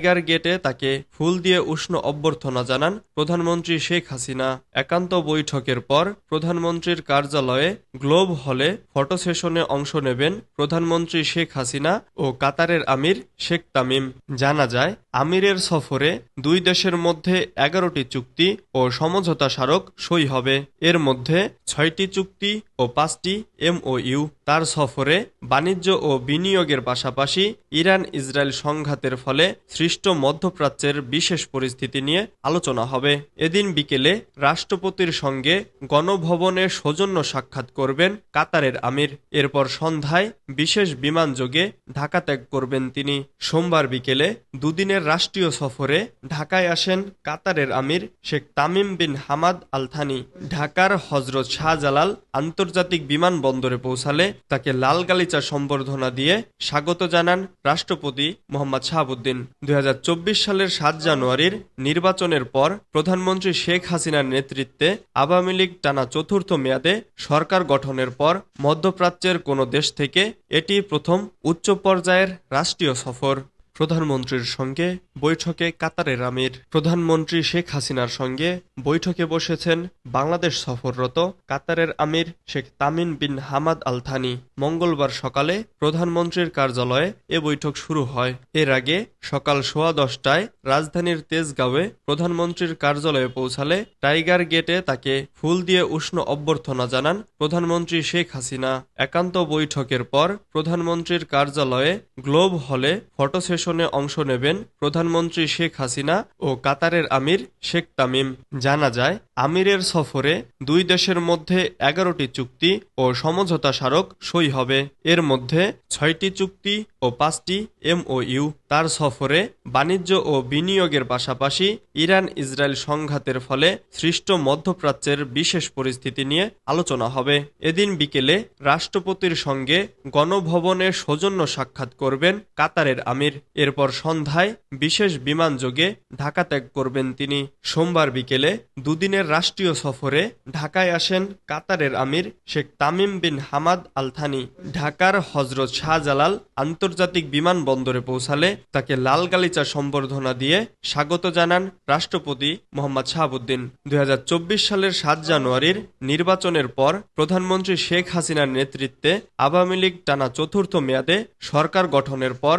Tiger গেটে তাকে ফুল দিয়ে উষ্ণ অভ্যর্থনা জানান প্রধানমন্ত্রী শেখ হাসিনা। একান্ত বৈঠকের পর প্রধানমন্ত্রীর কার্যালয়ে গ্লোব হলে ফটো সেশনে অংশ নেবেন প্রধানমন্ত্রী শেখ হাসিনা ও কাতারের আমির শেখ তামিম। জানা যায়, আমিরের সফরে দুই দেশের মধ্যে এগারোটি চুক্তি ও সমঝোতা স্মারক সই হবে। এর মধ্যে ছয়টি চুক্তি ও পাঁচটি এমওইউ তার সফরে বাণিজ্য ও বিনিয়োগের পাশাপাশি ইরান ইসরায়েল সংঘাতের ফলে সৃষ্ট মধ্যপ্রাচ্যের বিশেষ পরিস্থিতি নিয়ে আলোচনা হবে। এদিন বিকেলে রাষ্ট্রপতির সঙ্গে গণভবনে সৌজন্য সাক্ষাৎ করবেন কাতারের আমির। এরপর সন্ধ্যায় বিশেষ বিমানযোগে ঢাকা ত্যাগ করবেন তিনি। সোমবার বিকেলে দুদিনের রাষ্ট্রীয় সফরে ঢাকায় আসেন কাতারের আমির Sheikh Tamim bin Hamad Al Thani. ঢাকার হজরত শাহজালাল আন্তর্জাতিক বিমানবন্দরে পৌঁছালে তাকে লাল গালিচা সম্বর্ধনা দিয়ে স্বাগত জানান রাষ্ট্রপতি মোহাম্মদ শাহাবুদ্দিন। দুই হাজার চব্বিশ সালের সাত জানুয়ারির নির্বাচনের পর প্রধানমন্ত্রী শেখ হাসিনার নেতৃত্বে আওয়ামী লীগ টানা চতুর্থ মেয়াদে সরকার গঠনের পর মধ্যপ্রাচ্যের কোনো দেশ থেকে এটি প্রথম উচ্চ পর্যায়ের রাষ্ট্রীয় সফর। প্রধানমন্ত্রীর সঙ্গে বৈঠকে কাতারের আমির। প্রধানমন্ত্রী শেখ হাসিনার সঙ্গে বৈঠকে বসেছেন বাংলাদেশ সফররত কাতারের আমির Sheikh Tamim bin Hamad Al Thani মঙ্গলবার সকালে প্রধানমন্ত্রীর কার্যালয়ে এ বৈঠক শুরু হয়। এর আগে সকাল সোয়া দশটায় রাজধানীর তেজগাঁওয়ে প্রধানমন্ত্রীর কার্যালয়ে পৌঁছালে টাইগার গেটে তাকে ফুল দিয়ে উষ্ণ অভ্যর্থনা জানান প্রধানমন্ত্রী শেখ হাসিনা। একান্ত বৈঠকের পর প্রধানমন্ত্রীর কার্যালয়ে গ্লোব হলে ফটো সেশনে অংশ নেবেন প্রধানমন্ত্রী শেখ হাসিনা ও কাতারের আমির শেখ তামিম। জানা যায়, আমিরের সফরে দুই দেশের মধ্যে এগারোটি চুক্তি ও সমঝোতা স্মারক সই হবে। এর মধ্যে ছয়টি চুক্তি ও পাঁচটি এমওইউ। তার সফরে বাণিজ্য ও বিনিয়োগের পাশাপাশি ইরান ইসরায়েল সংঘাতের ফলে সৃষ্ট মধ্যপ্রাচ্যের বিশেষ পরিস্থিতি নিয়ে আলোচনা হবে। এদিন বিকেলে রাষ্ট্রপতির সঙ্গে গণভবনে সৌজন্য সাক্ষাৎ করবেন কাতারের আমির। এরপর সন্ধ্যায় বিশেষ বিমানযোগে ঢাকা ত্যাগ করবেন তিনি। সোমবার বিকেলে দুদিনের রাষ্ট্রীয় সফরে ঢাকায় আসেন কাতারের আমির Sheikh Tamim bin Hamad Al Thani. ঢাকার হজরত শাহজালাল আন্তর্জাতিক বিমানবন্দরে পৌঁছালে তাকে লাল গালিচা সম্বর্ধনা দিয়ে স্বাগত জানান রাষ্ট্রপতি মোহাম্মদ শাহাবুদ্দিন। দুই হাজার চব্বিশ সালের সাত জানুয়ারির নির্বাচনের পর প্রধানমন্ত্রী শেখ হাসিনার নেতৃত্বে আওয়ামী লীগ টানা চতুর্থ মেয়াদে সরকার গঠনের পর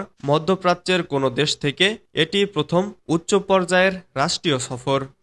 মধ্যপ্রাচ্যের কোনো দেশ থেকে এটি প্রথম উচ্চ পর্যায়ের রাষ্ট্রীয় সফর।